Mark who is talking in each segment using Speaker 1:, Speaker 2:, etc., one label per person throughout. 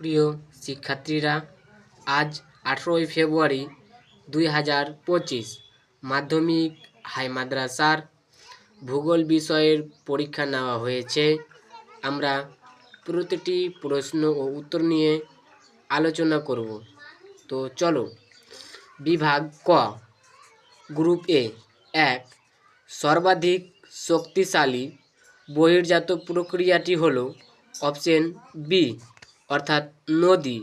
Speaker 1: প্রিয় শিক্ষার্থীরা, আজ আঠেরোই ফেব্রুয়ারি দুই হাজার পঁচিশ, মাধ্যমিক হাই মাদ্রাসার ভূগোল বিষয়ের পরীক্ষা নেওয়া হয়েছে। আমরা প্রতিটি প্রশ্ন ও উত্তর নিয়ে আলোচনা করব। তো চলো, বিভাগ ক, গ্রুপ এ, এক, সর্বাধিক শক্তিশালী বহির্জাত প্রক্রিয়াটি হলো অপশন বি। অর্থাৎ নদী।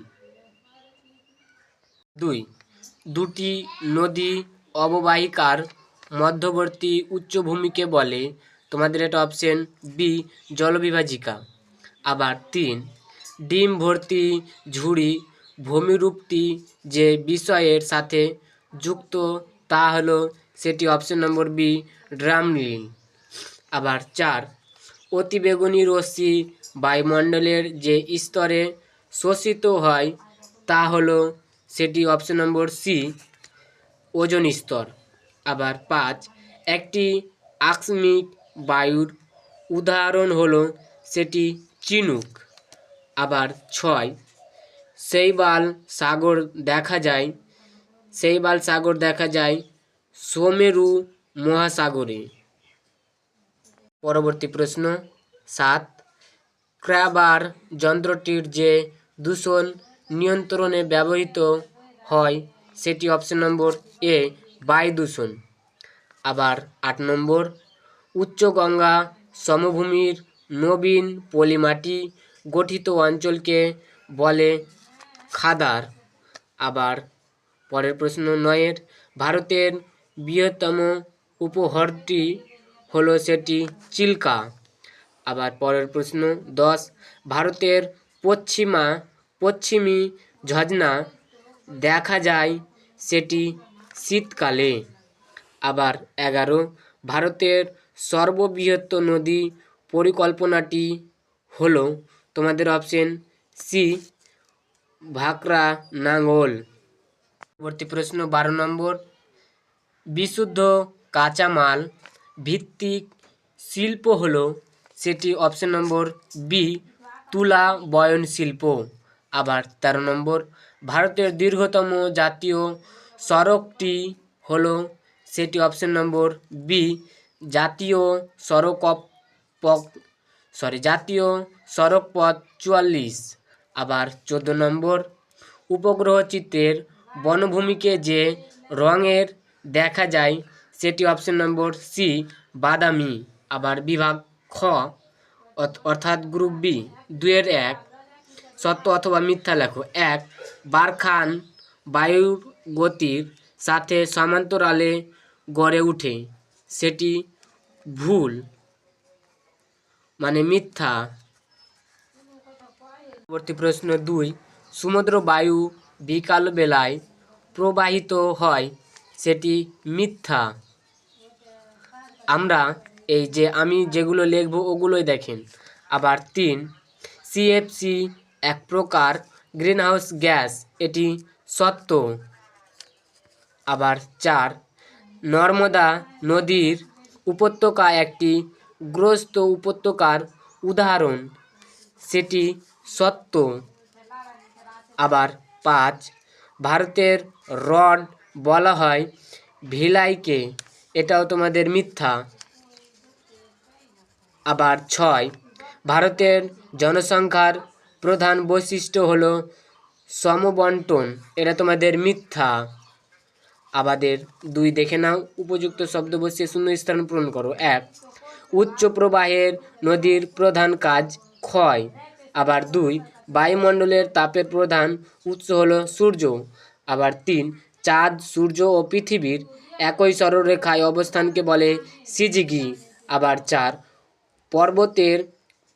Speaker 1: দুই, দুটি নদী অববাহিকার মধ্যবর্তী উচ্চভূমিকে বলে, তোমাদের এটা অপশন বি জলবিভাজিকা। আবার তিন, ডিম ভর্তি ঝুড়ি ভূমিরূপটি যে বিষয়ের সাথে যুক্ত, তা হলো সেটি অপশন নম্বর বি ড্রামলিন। আবার চার অতিবেগুনি রশ্মি বায়ুমণ্ডলের যে স্তরে শোষিত হয়, তা হলো সেটি অপশন নম্বর সি, ওজন স্তর। আবার পাঁচ, একটি আকস্মিক বায়ুর উদাহরণ হলো সেটি চিনুক। আবার ছয় শৈবাল সাগর দেখা যায় শৈবাল সাগর দেখা যায় সোমেরু মহাসাগরে। পরবর্তী প্রশ্ন সাত ক্র্যাবার যন্ত্রটির যে দূষণ নিয়ন্ত্রণে ব্যবহৃত হয়, সেটি অপশন নম্বর এ, বায়ু দূষণ। আবার আট নম্বর, উচ্চ গঙ্গা সমভূমির নবীন পলিমাটি গঠিত অঞ্চলকে বলে খাদার। আবার পরের প্রশ্ন নয়ের, ভারতের বৃহত্তম উপহ্রদটি হলো সেটি চিল্কা। আবার পরের প্রশ্ন দশ। ভারতের পশ্চিমা, পশ্চিমী ঝর্ণা দেখা যায় সেটি শীতকালে। আবার এগারো। ভারতের সর্ববৃহৎ নদী পরিকল্পনাটি হলো তোমাদের অপশন সি ভাকরা নাঙ্গল। পরবর্তী প্রশ্ন বারো নম্বর। বিশুদ্ধ কাঁচামাল ভিত্তিক শিল্প হলো সেটি অপশন নম্বর বি তুলা বয়ন শিল্প। আবার তেরো নম্বর, ভারতের দীর্ঘতম জাতীয় সড়কটি হলো, সেটি অপশন নম্বর বি জাতীয় সড়ক সরি জাতীয় সড়ক পথ চুয়াল্লিশ। আবার চোদ্দ নম্বর, উপগ্রহ চিত্রের বনভূমিকে যে রঙের দেখা যায়, সেটি অপশন নম্বর সি বাদামি। আবার বিভাগ খ অর্থ- অর্থাৎ গ্রুপ বি দুয়ের এক, সত্য অথবা মিথ্যা লেখো। এক বারখান বায়ুর গতির সাথে সমান্তরালে গড়ে ওঠে সেটি ভুল মানে মিথ্যা। পরবর্তী প্রশ্ন দুই, সমুদ্র বায়ু বিকাল বেলায় প্রবাহিত হয়, সেটি মিথ্যা। আমরা এই যে আমি যেগুলো লিখব ওগুলোই দেখেন। আবার তিন সিএফসি এক প্রকার গ্রিনহাউস গ্যাস এটি সত্য। আবার চার, নর্মদা নদীর উপত্যকা একটি গ্রস্ত উপত্যকার উদাহরণ, সেটি সত্য। আবার পাঁচ, ভারতের রড বলা হয় ভিলাইকে, এটাও তোমাদের মিথ্যা। আবার ছয়। ভারতের জনসংখ্যার প্রধান বৈশিষ্ট্য হলো সমবন্টন। এটা তোমাদের মিথ্যা। আমাদের দুই দেখে নাও, উপযুক্ত শব্দ বসিয়ে শূন্য স্থান পূরণ করো। এক, উচ্চ প্রবাহের নদীর প্রধান কাজ ক্ষয়। আবার দুই, বায়ুমণ্ডলের তাপের প্রধান উৎস হল সূর্য। আবার তিন, চাঁদ, সূর্য ও পৃথিবীর একই সরলরেখায় অবস্থানকে বলে সিজিগি। আবার চার পর্বতের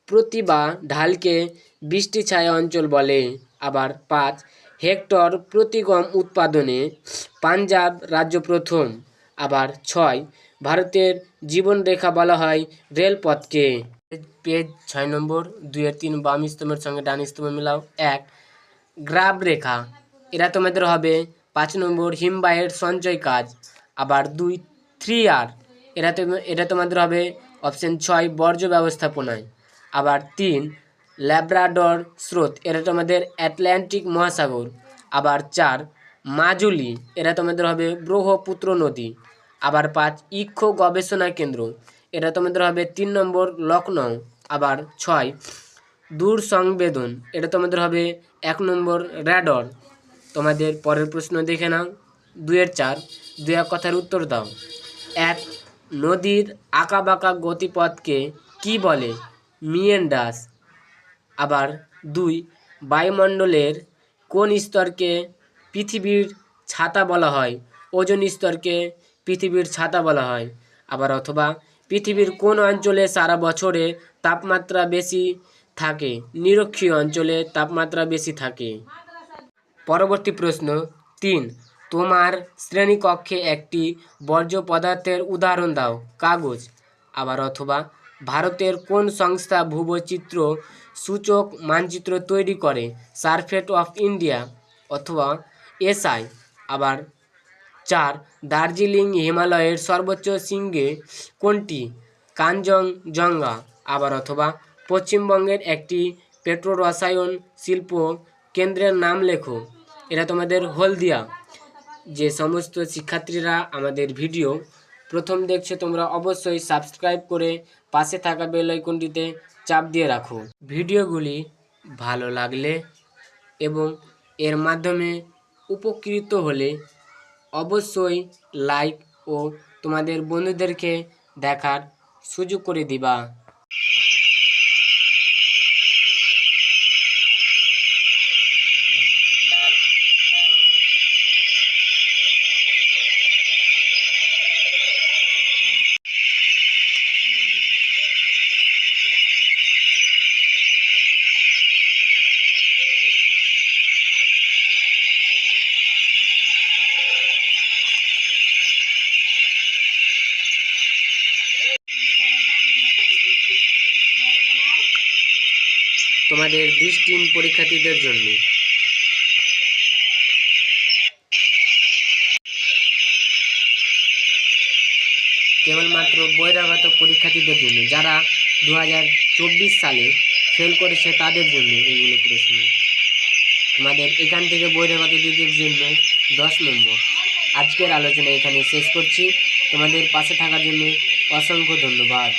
Speaker 1: প্রতিভা ঢালকে বৃষ্টি ছায়া অঞ্চল বলে। আবার পাঁচ, হেক্টর প্রতি গম উৎপাদনে পাঞ্জাব রাজ্য প্রথম। আবার ছয়, ভারতের জীবনরেখা বলা হয় রেলপথকে। পেজ ছয় নম্বর, দুইয়ের তিন বাম স্তম্ভের সঙ্গে ডান স্তম্ভ মিলাও। এক গ্রাব রেখা এরা তোমাদের হবে পাঁচ নম্বর হিমবাহের সঞ্চয় কাজ। আবার দুই থ্রি আর এরা তো এটা তোমাদের হবে অপশন ছয়, বর্জ্য ব্যবস্থাপনায়। আবার তিন, ল্যাব্রাডর স্রোত এরা তোমাদের অ্যাটলান্টিক মহাসাগর। আবার চার, মাজুলি এরা তোমাদের হবে ব্রহ্মপুত্র নদী। আবার পাঁচ ইক্ষ গবেষণা কেন্দ্র, এটা তোমাদের হবে তিন নম্বর লখনৌ আবার ছয় দূর সংবেদন এটা তোমাদের হবে এক নম্বর র্যাডর। তোমাদের পরের প্রশ্ন দেখে নাও। দুয়ের চার, দুই এক কথার উত্তর দাও। এক নদীর আঁকাবাঁকা গতিপথকে কি বলে মিয়েন্ডাস আবার দুই, বায়ুমণ্ডলের কোন স্তরকে পৃথিবীর ছাতা বলা হয়? ওজন স্তরকে পৃথিবীর ছাতা বলা হয়। আবার অথবা, পৃথিবীর কোন অঞ্চলে সারা বছরে তাপমাত্রা বেশি থাকে? নিরক্ষীয় অঞ্চলে তাপমাত্রা বেশি থাকে। পরবর্তী প্রশ্ন, তিন তোমার শ্রেণীকক্ষে একটি বর্জ্য পদার্থের উদাহরণ দাও, কাগজ। আবার অথবা ভারতের কোন সংস্থা ভূবৈচিত্র সূচক মানচিত্র তৈরি করে, সারফেট অফ ইন্ডিয়া অথবা এসআই? আবার চার, দার্জিলিং হিমালয়ের সর্বোচ্চ শৃঙ্গে কোনটি? কাঞ্চনজঙ্ঘা। আবার অথবা পশ্চিমবঙ্গের একটি পেট্রোরসায়ন শিল্প কেন্দ্রের নাম লেখো। এটা তোমাদের হলদিয়া। যে সমস্ত শিক্ষার্থীরা আমাদের ভিডিও প্রথম দেখছ, তোমরা অবশ্যই সাবস্ক্রাইব করে পাশে থাকা বেল আইকনটিতে চাপ দিয়ে রাখো। ভিডিওগুলি ভালো লাগলে এবং এর মাধ্যমে উপকৃত হলে অবশ্যই লাইক ও তোমাদের বন্ধুদেরকে দেখার সুযোগ করে দিবা। তোমাদের দৃষ্টিহীন পরীক্ষার্থীদের জন্য। কেবলমাত্র বহিরাগত পরীক্ষার্থীদের জন্য, যারা দু হাজার চব্বিশ সালে ফেল করেছে তাদের জন্য এইগুলো প্রশ্ন। তোমাদের এখান থেকে বহিরাগতদের জন্য দশ নম্বর। আজকের আলোচনা এখানে শেষ করছি। তোমাদের পাশে থাকার জন্য অসংখ্য ধন্যবাদ।